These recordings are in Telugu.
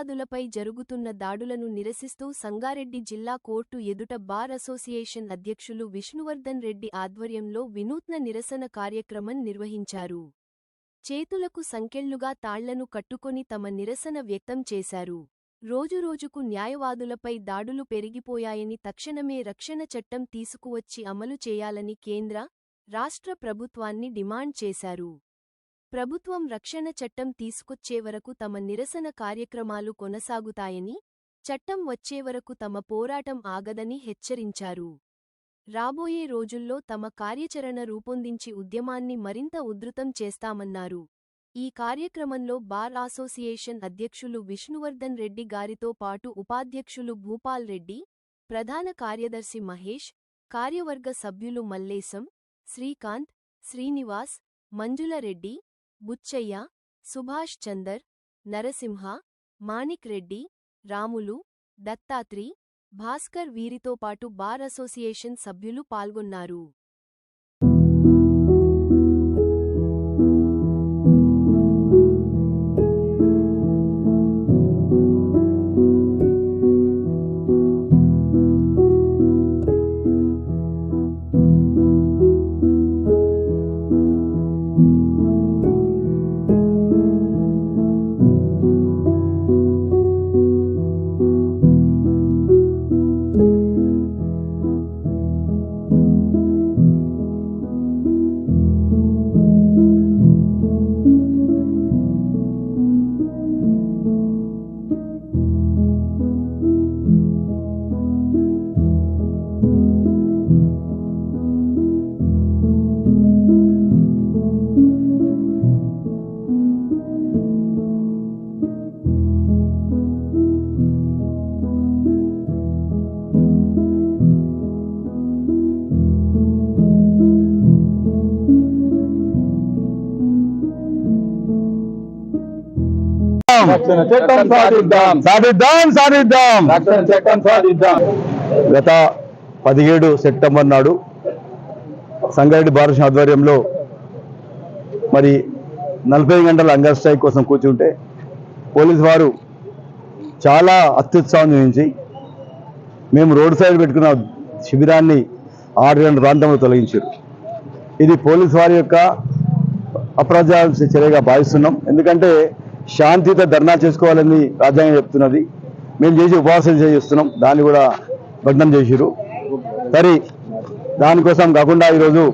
ఉగ్రవాదులపై జరుగుతున్న దాడులను నిరసిస్తూ సంగారెడ్డి జిల్లా కోర్టు ఎదుట బార్ అసోసియేషన్ అధ్యక్షులు విష్ణువర్ధన్ రెడ్డి ఆధ్వర్యంలో వినూత్న నిరసన కార్యక్రమం నిర్వహించారు. చేతులకు సంకెళ్ళుగా తాళ్ళను కట్టుకొని తమ నిరసన వ్యక్తం చేశారు. రోజురోజుకు న్యాయవాదులపై దాడులు పెరిగిపోయాయని తక్షణమే రక్షణ చట్టం తీసుకువచ్చి అమలు చేయాలని కేంద్ర రాష్ట్ర ప్రభుత్వాన్ని డిమాండ్ చేశారు. ప్రభుత్వం రక్షణ చట్టం తీసుకొచ్చే వరకు తమ నిరసన కార్యక్రమాలు కొనసాగుతాయని చట్టం వచ్చే వరకు తమ పోరాటం ఆగదని హెచ్చరించారు. రాబోయే రోజుల్లో తమ కార్యాచరణ రూపొందించి ఉద్యమాన్ని మరింత ఉధృతం చేస్తామన్నారు. ఈ కార్యక్రమంలో బార్ అసోసియేషన్ అధ్యక్షులు విష్ణువర్ధన్ రెడ్డి గారితో పాటు ఉపాధ్యక్షులు భూపాల్ రెడ్డి ప్రధాన కార్యదర్శి మహేష్ కార్యవర్గ సభ్యులు మల్లేశం శ్రీకాంత్ శ్రీనివాస్ మంజులరెడ్డి బుచ్చయ్య సుభాష్ చందర్ నరసింహ మాణిక్ రెడ్డి రాములు దత్తాత్రి భాస్కర్ వీరితో పాటు బార్ అసోసియేషన్ సభ్యులు పాల్గొన్నారు. సాధిద్దాం. సాధిద్దాం సాధిద్దాం రక్షణ చట్టం సాధిద్దాం. గత పదిహేడు సెప్టెంబర్ నాడు సంగారెడ్డి భారత ఆధ్వర్యంలో మరి నలభై గంటల అంగర్ స్ట్రైక్ కోసం కూర్చుంటే పోలీసు వారు చాలా అత్యుత్సాహం చూపించి మేము రోడ్ సైడ్ పెట్టుకున్న శిబిరాన్ని ఆరు గంటల ప్రాంతంలో తొలగించారు. ఇది పోలీసు వారి యొక్క అప్రజాస్య చర్యగా భావిస్తున్నాం. ఎందుకంటే శాంతితో ధర్నా చేసుకోవాలని రాజ్యాంగం చెప్తున్నది. మేము చేసి ఉపవాసం చేస్తున్నాం. దాన్ని కూడా భగ్నం చేసిరు సరే దానికోసం కాకుండా ఈరోజు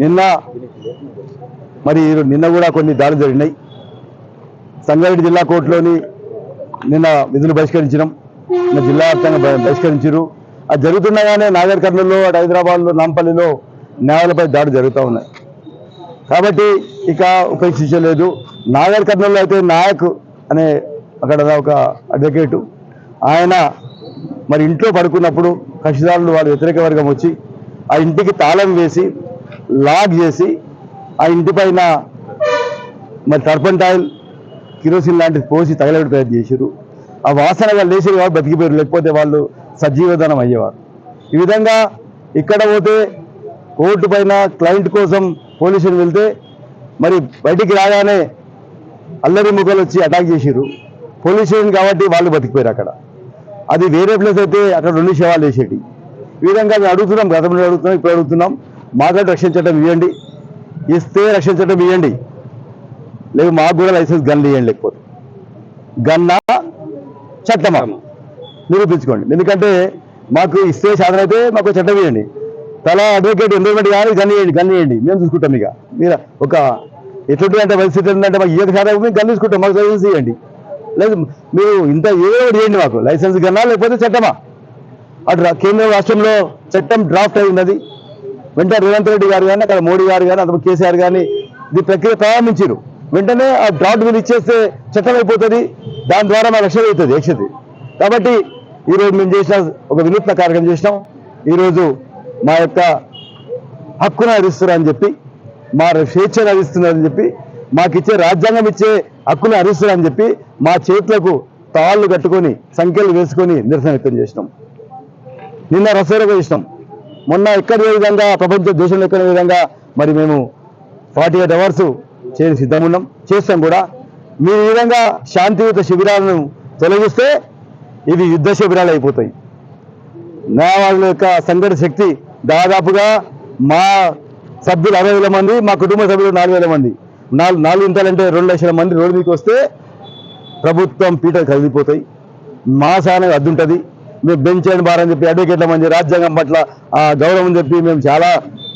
నిన్న మరి నిన్న కూడా కొన్ని దాడులు జరిగినాయి. సంగారెడ్డి జిల్లా కోర్టులోని నిన్న విధులు బహిష్కరించడం నిన్న జిల్లా వ్యాప్తంగా బహిష్కరించారు అది జరుగుతుండగానే నాగర్ కర్నూలులో అటు హైదరాబాద్లో నాంపల్లిలో న్యాయాలపై దాడి జరుగుతూ ఉన్నాయి. కాబట్టి ఇక ఉపేక్షించలేదు. నాగర్ కర్నూలు అయితే నాయక్ అనే అక్కడ ఒక అడ్వకేటు. ఆయన మరి ఇంట్లో పడుకున్నప్పుడు కక్షిదారులు వాళ్ళ వ్యతిరేక వర్గం వచ్చి ఆ ఇంటికి తాళం వేసి లాక్ చేసి ఆ ఇంటి పైన మరి టర్పంటాయిల్ కిరోసిన్ లాంటిది పోసి తగలబెట్టి ప్రయత్నం చేశారు ఆ వాసన వాళ్ళు లేచారు కాబట్టి బతికిపోయారు లేకపోతే వాళ్ళు సజీవధనం అయ్యేవారు. ఈ విధంగా ఇక్కడ పోతే కోర్టు పైన క్లయింట్ కోసం పోలీసులు వెళ్తే మరి బయటికి రాగానే అల్లరి ముఖాలు వచ్చి అటాక్ చేసిరు పోలీస్ స్టేషన్ కాబట్టి వాళ్ళు బతికిపోయారు అక్కడ. అది వేరే ప్లేస్ అయితే అక్కడ రెండు శవాలు వేసేటి. ఈ విధంగా మేము అడుగుతున్నాం గతంలో అడుగుతున్నాం ఇప్పుడు అడుగుతున్నాం. మాకు రక్షణ చట్టం ఇవ్వండి. ఇస్తే రక్షణ చట్టం ఇవ్వండి. లేక మాకు కూడా లైసెన్స్ గన్లు ఇవ్వండి లేకపోతే. గన్నా చట్టమా? నిరూపించుకోండి. ఎందుకంటే మాకు ఇస్తే సాధన అయితే మాకు చట్టం ఇవ్వండి. తల అడ్వకేట్ ఎన్రోల్మెంట్ కానీ గన్ ఇవ్వండి గన్ ఇవ్వండి. మేము చూసుకుంటాం ఇక. మీరు ఒక ఎటువంటి అంటే పరిస్థితి ఉందంటే మాకు ఏది సాధన మేము గన్ తీసుకుంటాం మాకు లైసెన్స్ ఇవ్వండి లేదు మీరు ఇంత ఏదో ఇవ్వండి మాకు. లైసెన్స్ గన్నా లేకపోతే చట్టమా? అటు కేంద్ర రాష్ట్రంలో చట్టం డ్రాఫ్ట్ అయి ఉన్నది. వెంటనే రేవంత్ రెడ్డి గారు కానీ అక్కడ మోడీ గారు కానీ అతను కేసీఆర్ కానీ ఇది ప్రక్రియ ప్రారంభించారు వెంటనే ఆ డ్రాఫ్ట్ మీరు ఇచ్చేస్తే చట్టం అయిపోతుంది. దాని ద్వారా మా రక్షణ అవుతుంది యక్షతి కాబట్టి ఈరోజు మేము చేసిన ఒక వినూత్న కార్యక్రమం చేసినాం. ఈరోజు మా యొక్క హక్కును హరిస్తున్నారని చెప్పి మా స్వేచ్ఛను హరిస్తున్నారని చెప్పి మాకు ఇచ్చే రాజ్యాంగం ఇచ్చే హక్కును హరిస్తున్నారని చెప్పి మా చేతులకు తాళ్ళు కట్టుకొని సంఖ్యలు వేసుకొని నిరసన వ్యక్తం చేసినాం. నిన్న రసరగ చేసినాం. మొన్న ఎక్కడ విధంగా ప్రపంచ దేశంలో ఎక్కడ విధంగా మరి మేము ఫార్టీ ఎయిట్ అవర్స్ చేయడానికి సిద్ధమున్నాం చేస్తాం కూడా. మీ విధంగా శాంతియుత శిబిరాలను తొలగిస్తే ఇవి యుద్ధ శిబిరాలు అయిపోతాయి. న్యాయవాదుల యొక్క సంఘటన శక్తి దాదాపుగా మా సభ్యులు అరవై వేల మంది మా కుటుంబ సభ్యులు నాలుగు వేల మంది. నాలుగు నాలుగు ఇంతలంటే రెండు లక్షల మంది రోడ్డు మీదకి వస్తే ప్రభుత్వం పీట కదిలిపోతాయి. మా సాన అద్దుంటుంది మేము బెంచ్ అండ్ బార్ అని చెప్పి అడ్వకేట్ల మంది రాజ్యాంగం పట్ల ఆ గౌరవం చెప్పి మేము చాలా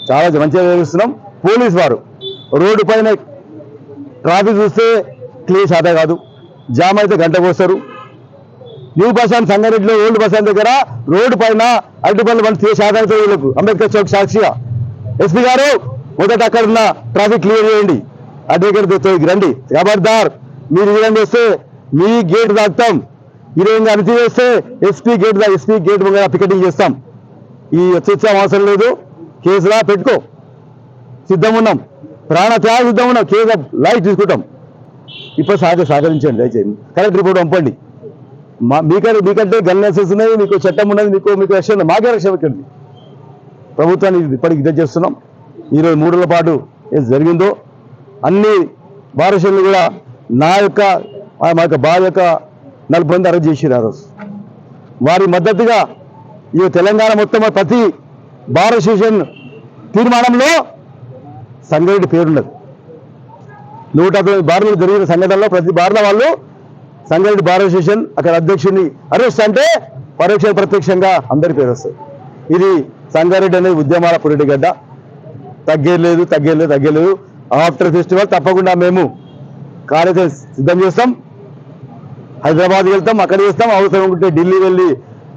చాలా మంచిగా నిర్వహిస్తున్నాం పోలీస్ వారు రోడ్డు పైన ట్రాఫిక్ చూస్తే క్లియర్ శాత కాదు. జామ్ అయితే గంట కోస్తారు న్యూ బస్ స్టాండ్ సంగారెడ్డిలో ఓల్డ్ బస్ స్టాండ్ దగ్గర రోడ్డు పైన అరటిపల్లి బండి తీసే శాతం వీళ్ళకు. అంబేద్కర్ చౌక్ సాక్షిగా. ఎస్పీ గారు మొదట అక్కడ ఉన్న ట్రాఫిక్ క్లియర్ చేయండి. అడ్వకేట్ రండి. ఖబర్దార్ మీరు ఇదండి వస్తే మీ గేట్ దాక్తాం ఈ విధంగా వేస్తే SP gate SP gate picketing చేస్తాం. ఈ వచ్చే అవసరం లేదు. కేసులా పెట్టుకో. సిద్ధం ఉన్నాం. ప్రాణ త్యాగ సిద్ధం ఉన్నాం. కేసు లైట్ తీసుకుంటాం. ఇప్పుడు సహక సహకరించండి దయచేసి కరెక్ట్ రిపోర్ట్ పంపండి. మా మీకంటే మీకంటే గన్ లైసెన్స్ ఉన్నాయి మీకు చట్టం ఉన్నది మీకు మీకు రక్షణ మాకే రక్షణ పెట్టండి. ప్రభుత్వాన్ని ఇప్పటికి ఇదే చేస్తున్నాం ఈరోజు మూడుల పాటు ఏది జరిగిందో అన్ని వారసులు కూడా నా యొక్క మా యొక్క భార్య యొక్క నలభై మంది అరెస్ట్ చేసిరు ఆ రోజు. వారి మద్దతుగా ఈ తెలంగాణ మొత్తం ప్రతి భారత అసోసియేషన్ తీర్మానంలో సంగారెడ్డి పేరున్నది. నూట తొమ్మిది బార్లు జరిగిన సంఘటనలో ప్రతి బార్ల వాళ్ళు సంగారెడ్డి బార్ అక్కడ అధ్యక్షుడిని అరెస్ట్ అంటే పరోక్ష ప్రత్యక్షంగా అందరి పేరు వస్తుంది. ఇది సంగారెడ్డి అనేది ఉద్యమాల పురిటి గడ్డ. తగ్గేలేదు తగ్గేలేదు తగ్గేలేదు. ఆఫ్టర్ ఫెస్టివల్ తప్పకుండా మేము కార్యక్రమం సిద్ధం చేస్తాం. హైదరాబాద్ వెళ్తాం అక్కడ చేస్తాం అవసరం ఉంటే ఢిల్లీ వెళ్ళి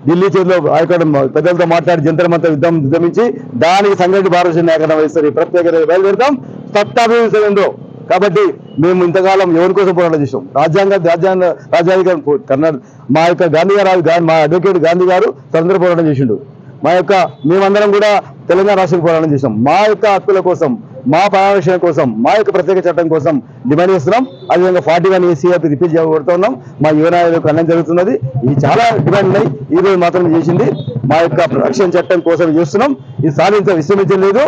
ఢిల్లీ చేతిలో అక్కడ పెద్దలతో మాట్లాడి జంతర మంత్ర యుద్ధం ఉద్యమించి దానికి సంఘటి భారత నాయకరం వహిస్తారు. ఈ ప్రత్యేక బయలుదేరుతాం. సత్తాభిందో కాబట్టి మేము ఇంతకాలం ఎవరి కోసం పోరాటం చేసాం రాజ్యాంగ రాజ్యాంగ రాజ్యాంగ కర్ణాటక మా యొక్క గాంధీ గారు మా అడ్వకేట్ గాంధీ గారు స్వతంత్ర పోరాటం చేసిండు. మా యొక్క మేమందరం కూడా తెలంగాణ రాష్ట్ర పోరాటం చేసాం మా యొక్క హక్కుల కోసం మా పరిరక్షణ కోసం మా యొక్క ప్రత్యేక చట్టం కోసం డిమాండ్ చేస్తున్నాం. అదేవిధంగా ఫార్టీ వన్ ఏసీఆర్ రిపీట్ చేయబడుతున్నాం మా యువనాయకులకు అన్నం జరుగుతున్నది. ఇది చాలా డిమాండ్ ఉన్నాయి. ఈ రోజు మాత్రం చేసింది. మా యొక్క రక్షణ చట్టం కోసం చేస్తున్నాం. ఇది సాధించ విశ్రమించలేదు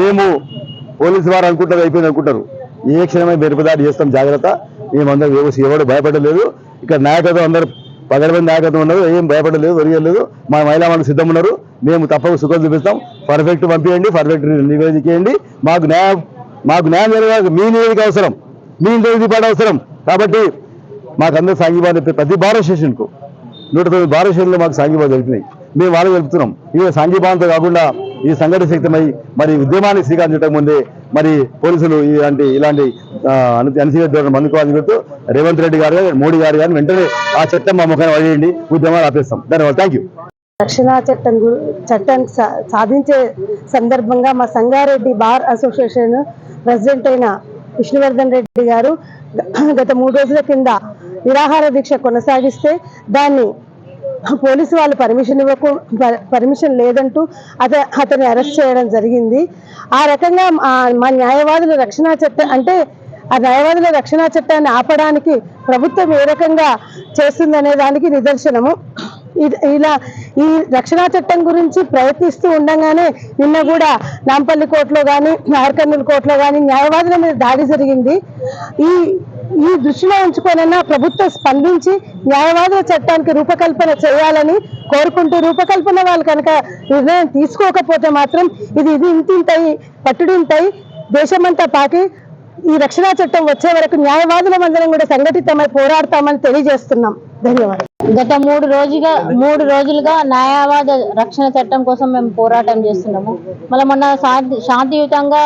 మేము పోలీసు వారు అనుకుంటారు అయిపోయింది అనుకుంటారు. ఏ క్షణమే బెరుపుదాడి చేస్తాం. జాగ్రత్త. మేమందరం ఎవరు భయపడలేదు. ఇక్కడ నాయకత్వం అందరూ పగడబంది నాయకత్వం ఉన్నారు ఏం భయపడలేదు ఒరియలేదు మా మహిళా వాళ్ళు సిద్ధం ఉన్నారు. మేము తప్పక సుఖం చూపిస్తాం. పర్ఫెక్ట్ పంపించండి పర్ఫెక్ట్ నివేదిక చేయండి మాకు న్యాయం మాకు న్యాయం మీ నివేదిక అవసరం. మీ నివేదిక అవసరం. కాబట్టి మాకందరూ సాంఘీభావం ప్రతి భారత స్టేషన్కు నూట తొమ్మిది భారత స్టేషన్లో మాకు సాంఘీభావం జరిపినాయి. మేము వాళ్ళు జరుపుతున్నాం ఇవి సాంఘీభావంతో కాకుండా ఈ సంఘటన శక్తిమై మరి ఉద్యమాన్ని స్వీకరించడం ముందే మరి పోలీసులు ఇలాంటి ఇలాంటి ఆ, ధోరణి అందుకోవాలని చెప్తూ రేవంత్ రెడ్డి గారు మోడీ గారు కానీ వెంటనే ఆ చట్టం మా ముఖాన్ని వదిలేయండి ఉద్యమాలు ఆపేస్తాం. ధన్యవాదాలు. థ్యాంక్ యూ రక్షణ చట్టం చట్టం సా- సాధించే సందర్భంగా మా సంగారెడ్డి బార్ అసోసియేషన్ ప్రెసిడెంట్ అయిన విష్ణువర్ధన్ రెడ్డి గారు గత మూడు రోజుల కింద నిరాహార దీక్ష కొనసాగిస్తే దాన్ని పోలీసు వాళ్ళు పర్మిషన్ ఇవ్వకు పర్మిషన్ లేదంటూ అత అతన్ని అరెస్ట్ చేయడం జరిగింది. ఆ రకంగా మా- న్యాయవాదుల రక్షణ చట్టం అంటే ఆ న్యాయవాదుల రక్షణ చట్టాన్ని ఆపడానికి ప్రభుత్వం ఏ రకంగా చేస్తుందనే దానికి నిదర్శనము. ఇలా ఈ రక్షణ చట్టం గురించి ప్రయత్నిస్తూ ఉండగానే నిన్న కూడా నాంపల్లి కోర్టులో కానీ నార్కర్నూలు కోర్టులో కానీ న్యాయవాదుల మీద దాడి జరిగింది. ఈ ఈ దృష్టిలో ఉంచుకోనన్నా ప్రభుత్వం స్పందించి న్యాయవాదుల చట్టానికి రూపకల్పన చేయాలని కోరుకుంటూ రూపకల్పన వాళ్ళు కనుక నిర్ణయం తీసుకోకపోతే మాత్రం ఇది ఇది ఇంతింతయి పట్టుడింతయి దేశమంతా పాకి ఈ రక్షణ చట్టం వచ్చే వరకు న్యాయవాదుల మందరం కూడా సంఘటితమై పోరాడతామని తెలియజేస్తున్నాం. ధన్యవాదాలు. గత మూడు రోజుగా మూడు రోజులుగా న్యాయవాద రక్షణ చట్టం కోసం మేము పోరాటం చేస్తున్నాము. మళ్ళీ మొన్న శాంతి శాంతియుతంగా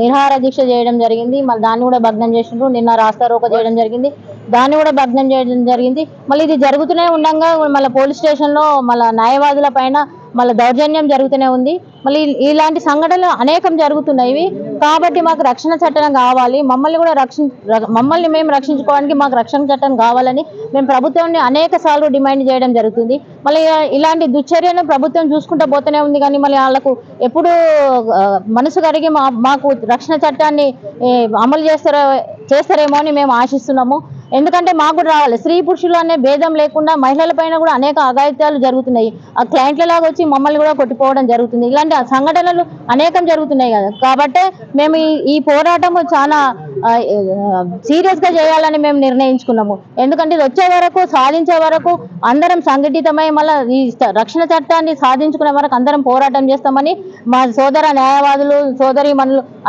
నిర్హార దీక్ష చేయడం జరిగింది. మళ్ళీ దాన్ని కూడా భగ్నం చేసిండ్రు. నిన్న రాస్తారోక చేయడం జరిగింది. దాన్ని కూడా భగ్నం చేయడం జరిగింది. మళ్ళీ ఇది జరుగుతూనే ఉండగా మళ్ళీ పోలీస్ స్టేషన్లో మళ్ళీ న్యాయవాదుల పైన మళ్ళీ దౌర్జన్యం జరుగుతూనే ఉంది. మళ్ళీ ఇలాంటి సంఘటనలు అనేకం జరుగుతున్నాయి. కాబట్టి మాకు రక్షణ చట్టం కావాలి. మమ్మల్ని కూడా రక్షణ మమ్మల్ని మేము రక్షించుకోవడానికి మాకు రక్షణ చట్టం కావాలని మేము ప్రభుత్వాన్ని అనేక సార్లు డిమాండ్ చేయడం జరుగుతుంది. మళ్ళీ ఇలాంటి దుశ్చర్యను ప్రభుత్వం చూసుకుంటూ పోతూనే ఉంది. కానీ మళ్ళీ వాళ్ళకు ఎప్పుడు మనసు కరిగి మా మాకు రక్షణ చట్టాన్ని అమలు చేస్తారో చేస్తారేమో అని మేము ఆశిస్తున్నాము. ఎందుకంటే మాకు కూడా రావాలి. స్త్రీ పురుషులు అనే భేదం లేకుండా మహిళల పైన కూడా అనేక అఘాయిత్యాలు జరుగుతున్నాయి. ఆ క్లయింట్ల లాగా వచ్చి మమ్మల్ని కూడా కొట్టిపోవడం జరుగుతుంది. ఇలాంటి సంఘటనలు అనేకం జరుగుతున్నాయి కదా. కాబట్టి మేము ఈ పోరాటము చాలా సీరియస్గా చేయాలని మేము నిర్ణయించుకున్నాము. ఎందుకంటే ఇది వచ్చే వరకు సాధించే వరకు అందరం సంఘటితమై మళ్ళీ ఈ రక్షణ చట్టాన్ని సాధించుకునే వరకు అందరం పోరాటం చేస్తామని మా సోదర న్యాయవాదులు సోదరి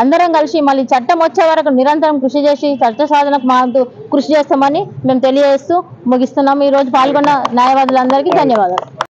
అందరం కలిసి మళ్ళీ చట్టం వచ్చే వరకు నిరంతరం కృషి చేసి చట్ట సాధనకు మా కృషి కృషి చేస్తామని మేము తెలియజేస్తూ ముగిస్తున్నాము ఈ రోజు పాల్గొన్న న్యాయవాదులందరికీ ధన్యవాదాలు.